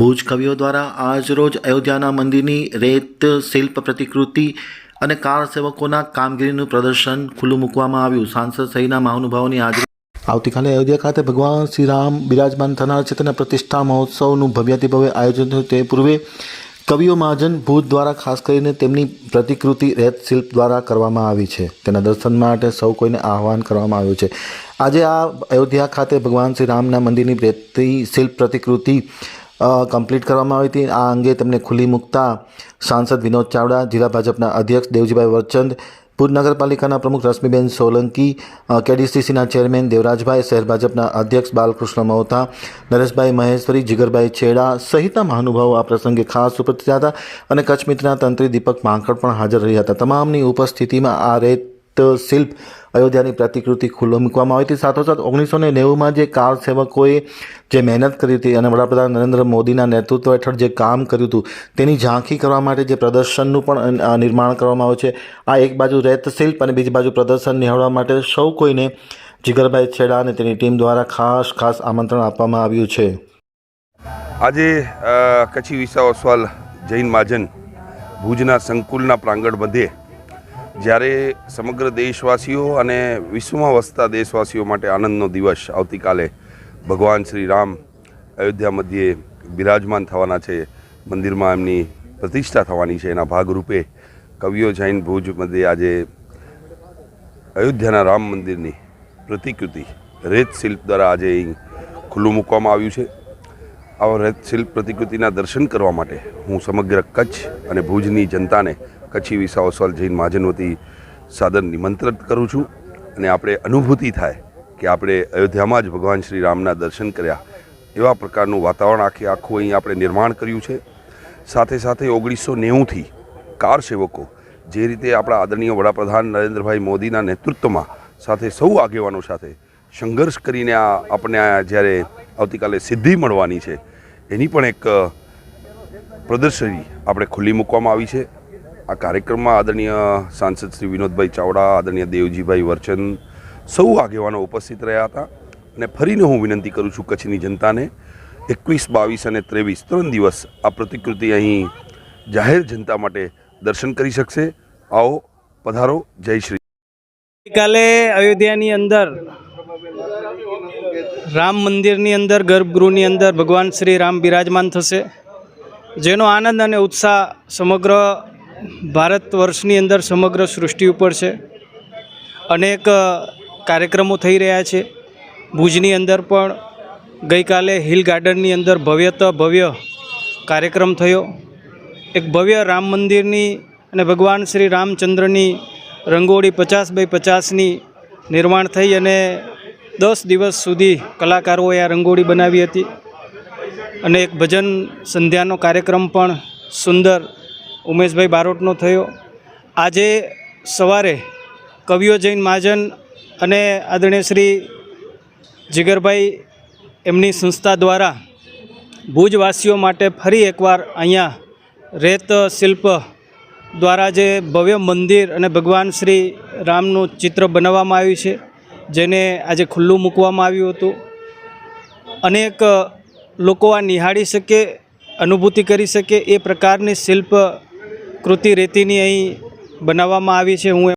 ભુજ કવિઓ દ્વારા આજરોજ અયોધ્યાના મંદિરની રેત, શિલ્પ પ્રતિકૃતિ અને કાર સેવકોના કામગીરીનું પ્રદર્શન ખુલ્લું મૂકવામાં આવ્યું. સાંસદ સહિતના મહાનુભાવોની હાજરી. આવતીકાલે અયોધ્યા ખાતે ભગવાન શ્રી રામ બિરાજમાન થનાર છે તેના પ્રતિષ્ઠા મહોત્સવનું ભવ્યાતિભવ્ય આયોજન થયું. તે પૂર્વે કવિઓ મહાજન ભૂત દ્વારા ખાસ કરીને તેમની પ્રતિકૃતિ રેત શિલ્પ દ્વારા કરવામાં આવી છે. તેના દર્શન માટે સૌ કોઈને આહવાન કરવામાં આવ્યું છે. આજે આ અયોધ્યા ખાતે ભગવાન શ્રી રામના મંદિરની રેતી, શિલ્પ પ્રતિકૃતિ કમ્પ્લીટ કરવામાં આવી હતી. આ અંગે તેમને ખુલ્લી મૂકતા સાંસદ વિનોદ ચાવડા, જિલ્લા ભાજપના અધ્યક્ષ દેવજીભાઈ વરચંદ, ભુજ નગરપાલિકાના પ્રમુખ રશ્મિબેન સોલંકી કેડીસીસીના ચેરમેન દેવરાજભાઈ, શહેર ભાજપના અધ્યક્ષ બાલકૃષ્ણ મહોતા, નરેશભાઈ મહેશ્વરી, જીગરભાઈ છેડા સહિતના મહાનુભાવો આ પ્રસંગે ખાસ ઉપસ્થિત હતા અને કચ્છ મિત્રના તંત્રી દીપક માંકડ પણ હાજર રહ્યા હતા. તમામની ઉપસ્થિતિમાં આ રેત શિલ્પ અયોધ્યાની પ્રતિકૃતિ ખુલ્લો મૂકવામાં આવી હતી. સાથોસાથ ઓગણીસો ને નેવુંમાં જે કાર સેવકોએ જે મહેનત કરી હતી અને વડાપ્રધાન નરેન્દ્ર મોદીના નેતૃત્વ હેઠળ જે કામ કર્યું હતું, તેની ઝાંખી કરવા માટે જે પ્રદર્શનનું પણ નિર્માણ કરવામાં આવ્યું છે. આ એક બાજુ રેત શિલ્પ અને બીજી બાજુ પ્રદર્શન નિહાળવા માટે સૌ કોઈને જીગરભાઈ છેડા અને તેની ટીમ દ્વારા ખાસ ખાસ આમંત્રણ આપવામાં આવ્યું છે. આજે કચ્છી વિસા ઓસવાલ જૈન મહાજન ભુજના સંકુલના પ્રાંગણ મધ્યે જ્યારે સમગ્ર દેશવાસીઓ અને વિશ્વમાં વસતા દેશવાસીઓ માટે આનંદનો દિવસ આવતીકાલે ભગવાન શ્રી રામ અયોધ્યા મધ્યે બિરાજમાન થવાના છે, મંદિરમાં એમની પ્રતિષ્ઠા થવાની છે. એના ભાગરૂપે કવિઓ જૈન ભુજ મધ્યે આજે અયોધ્યાના રામ મંદિરની પ્રતિકૃતિ રેત શિલ્પ દ્વારા આજે અહીં ખુલ્લું મૂકવામાં આવ્યું છે. આવા રેત શિલ્પ પ્રતિકૃતિના દર્શન કરવા માટે હું સમગ્ર કચ્છ અને ભુજની જનતાને કચ્છી વિસા ઓસવાલ જૈન મહાજન વતી સાદર નિમંત્રિત કરું છું અને આપણે અનુભૂતિ થાય કે આપણે અયોધ્યામાં જ ભગવાન શ્રી રામના દર્શન કર્યા એવા પ્રકારનું વાતાવરણ આખે આખું અહીં આપણે નિર્માણ કર્યું છે. સાથે સાથે ઓગણીસો નેવુંથી કાર સેવકો જે રીતે આપણા આદરણીય વડાપ્રધાન નરેન્દ્રભાઈ મોદીના નેતૃત્વમાં સાથે સૌ આગેવાનો સાથે સંઘર્ષ કરીને આ આપણને જ્યારે આવતીકાલે સિદ્ધિ મળવાની છે, એની પણ એક પ્રદર્શની આપણે ખુલ્લી મૂકવામાં આવી છે. આ કાર્યક્રમમાં આદરણીય સાંસદ શ્રી વિનોદભાઈ ચાવડા, આદરણીય દેવજીભાઈ વર્ચન સૌ આગેવાનો ઉપસ્થિત રહ્યા હતા. અને ફરીને હું વિનંતી કરું છું કચ્છની જનતાને, એકવીસ, બાવીસ અને ત્રેવીસ ત્રણ દિવસ આ પ્રતિકૃતિ અહીં જાહેર જનતા માટે દર્શન કરી શકશે. આવો, પધારો, જય શ્રી ગઈકાલે અયોધ્યાની અંદર, રામ મંદિરની અંદર, ગર્ભગૃહની અંદર ભગવાન શ્રી રામ બિરાજમાન થશે. જેનો આનંદ અને ઉત્સાહ સમગ્ર ભારત વર્ષની અંદર સમગ્ર સૃષ્ટિ ઉપર છે. અનેક કાર્યક્રમો થઈ રહ્યા છે. ભુજની અંદર પણ ગઈકાલે હિલ ગાર્ડનની અંદર ભવ્યતા ભવ્ય કાર્યક્રમ થયો. એક ભવ્ય રામ મંદિરની અને ભગવાન શ્રી રામચંદ્રની રંગોળી પચાસ બાય પચાસની નિર્માણ થઈ અને દસ દિવસ સુધી કલાકારોએ આ રંગોળી બનાવી હતી. અને એક ભજન સંધ્યાનો કાર્યક્રમ પણ સુંદર ઉમેશભાઈ બારોટનો થયો. આજે સવારે કવિઓ જૈન મહાજન અને આદરણીય શ્રી જીગરભાઈ એમની સંસ્થા દ્વારા ભુજવાસીઓ માટે ફરી એકવાર અહીંયા રેત શિલ્પ દ્વારા જે ભવ્ય મંદિર અને ભગવાન શ્રી રામનું ચિત્ર બનાવવામાં આવ્યું છે, જેને આજે ખુલ્લું મૂકવામાં આવ્યું હતું. અનેક લોકો આ નિહાળી શકે, અનુભૂતિ કરી શકે એ પ્રકારની શિલ્પ કૃતિ રેતીની અહીં બનાવવામાં આવી છે. હું